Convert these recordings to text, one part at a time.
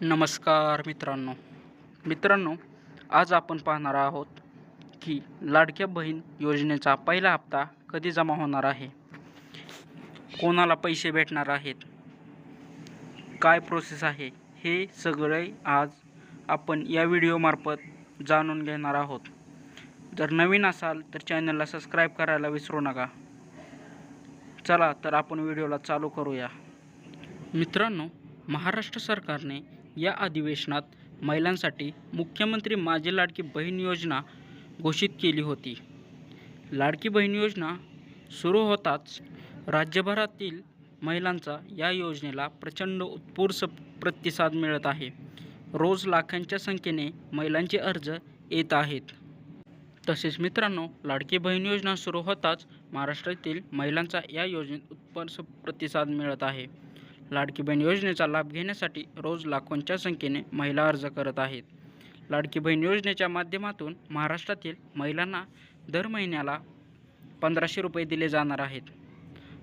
नमस्कार मित्रांनो. मित्रांनो आज आपण पाहणार आहोत की लाडक्या बहीण योजनेचा पहिला हप्ता कधी जमा होणार आहे? कोणाला पैसे भेटणार आहेत? काय प्रोसेस आहे? हे सगळे आज आपण या व्हिडिओमार्फत जाणून घेणार आहोत. जर नवीन असाल तर चॅनलला सबस्क्राईब करायला विसरू नका. चला तर आपण व्हिडिओला चालू करूया. मित्रांनो महाराष्ट्र सरकारने या अधिवेशनात महिलांसाठी मुख्यमंत्री माझी लाडकी बहीण योजना घोषित केली होती. लाडकी बहीण योजना सुरू होताच राज्यभरातील महिलांचा या योजनेला प्रचंड उत्स्फूर्त प्रतिसाद मिळत आहे. रोज लाखांच्या संख्येने महिलांचे अर्ज येत आहेत. तसेच मित्रांनो लाडकी बहीण योजना सुरू होताच महाराष्ट्रातील महिलांचा या योजनेत उत्स्फूर्त प्रतिसाद मिळत आहे. लाडकी बहीण योजनेचा लाभ घेण्यासाठी रोज लाखोंच्या संख्येने महिला अर्ज करत आहेत. लाडकी बहीण योजनेच्या माध्यमातून महाराष्ट्रातील महिलांना दर महिन्याला पंधराशे रुपये दिले जाणार आहेत.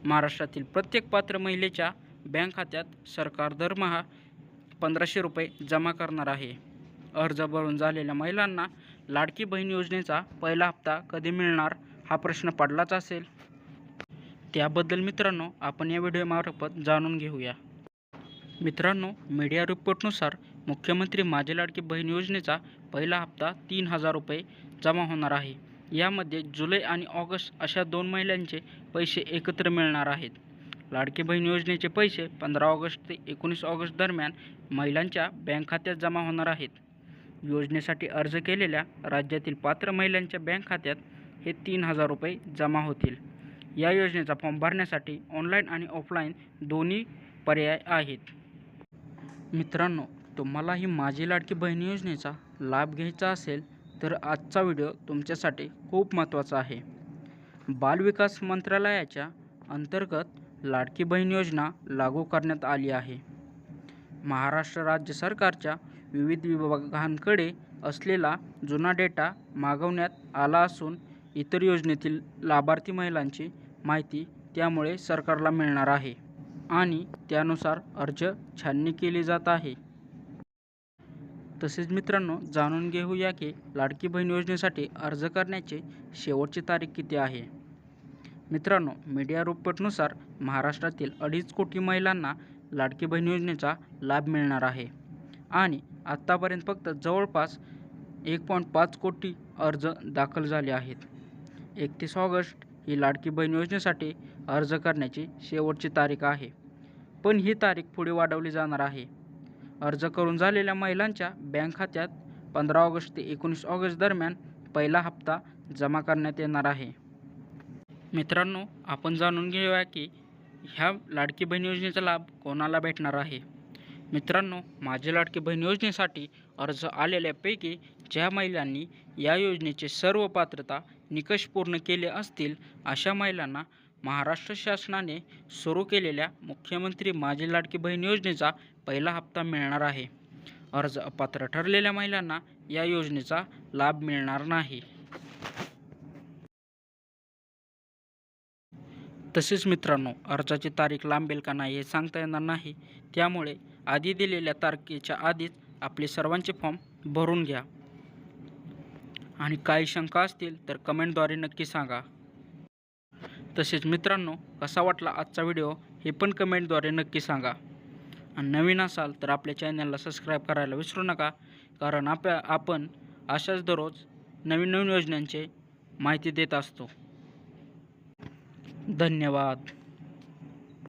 महाराष्ट्रातील प्रत्येक पात्र महिलेच्या बँक खात्यात सरकार दरमहा पंधराशे रुपये जमा करणार आहे. अर्ज भरून झालेल्या महिलांना लाडकी बहीण योजनेचा पहिला हप्ता कधी मिळणार हा प्रश्न पडलाच असेल. त्याबद्दल मित्रांनो आपण या व्हिडिओमार्फत जाणून घेऊया. मित्रांनो मीडिया रिपोर्टनुसार मुख्यमंत्री माझे लाडकी बहीण योजनेचा पहिला हप्ता तीन हजार रुपये जमा होणार आहे. यामध्ये जुलै आणि ऑगस्ट अशा दोन महिलांचे पैसे एकत्र मिळणार आहेत. लाडकी बहीण योजनेचे पैसे पंधरा ऑगस्ट ते एकोणीस ऑगस्ट दरम्यान महिलांच्या बँक खात्यात जमा होणार आहेत. योजनेसाठी अर्ज केलेल्या राज्यातील पात्र महिलांच्या बँक खात्यात हे तीन हजार रुपये जमा होतील. या योजनेचा फॉर्म भरण्यासाठी ऑनलाईन आणि ऑफलाईन दोन्ही पर्याय आहेत. मित्रांनो तुम्हालाही माझी लाडकी बहीण योजनेचा लाभ घ्यायचा असेल तर आजचा व्हिडिओ तुमच्यासाठी खूप महत्त्वाचा आहे. बालविकास मंत्रालयाच्या अंतर्गत लाडकी बहीण योजना लागू करण्यात आली आहे. महाराष्ट्र राज्य सरकारच्या विविध विभागांकडे असलेला जुना डेटा मागवण्यात आला असून इतर योजनेतील लाभार्थी महिलांची माहिती त्यामुळे सरकारला मिळणार आहे आणि त्यानुसार अर्ज छाननी केली जात आहे. तसेच मित्रांनो जाणून घेऊया की लाडकी बहीण योजनेसाठी अर्ज करण्याची शेवटची तारीख किती आहे? मित्रांनो मीडिया रिपोर्टनुसार महाराष्ट्रातील अडीच कोटी महिलांना लाडकी बहीण योजनेचा लाभ मिळणार आहे आणि आत्तापर्यंत फक्त जवळपास एक पॉईंट पाच कोटी अर्ज दाखल झाले आहेत. एकतीस ऑगस्ट ही लाडकी बहीण योजनेसाठी अर्ज करण्याची शेवटची तारीख आहे. पण ही तारीख पुढे वाढवली जाणार आहे. अर्ज करून झालेल्या महिलांच्या बँक खात्यात पंधरा ऑगस्ट ते एकोणीस ऑगस्ट दरम्यान पहिला हप्ता जमा करण्यात येणार आहे. मित्रांनो आपण जाणून घेऊया की ह्या लाडकी बहीण योजनेचा लाभ कोणाला भेटणार आहे? मित्रांनो माझे लाडकी बहीण योजनेसाठी अर्ज आलेल्यापैकी ज्या महिलांनी या योजनेचे सर्व पात्रता निकष पूर्ण केले असतील अशा महिलांना महाराष्ट्र शासनाने सुरू केलेल्या मुख्यमंत्री माझे लाडकी बहीण योजनेचा पहिला हप्ता मिळणार आहे. अर्ज अपात्र ठरलेल्या महिलांना या योजनेचा लाभ मिळणार नाही. तसेच मित्रांनो अर्जाची तारीख लांबेल का नाही हे सांगता येणार नाही. त्यामुळे आधी दिलेल्या तारखेच्या आधीच आपले सर्वांचे फॉर्म भरून घ्या. आणि काही शंका असतील तर कमेंटद्वारे नक्की सांगा. तसेच मित्रांनो कसा वाटला आजचा व्हिडिओ हे पण कमेंटद्वारे नक्की सांगा. आणि नवीन असाल तर आपल्या चॅनलला सबस्क्राईब करायला विसरू नका कारण आपल्या आपण अशाच दररोज नवीन नवीन योजनांचे माहिती देत असतो. धन्यवाद.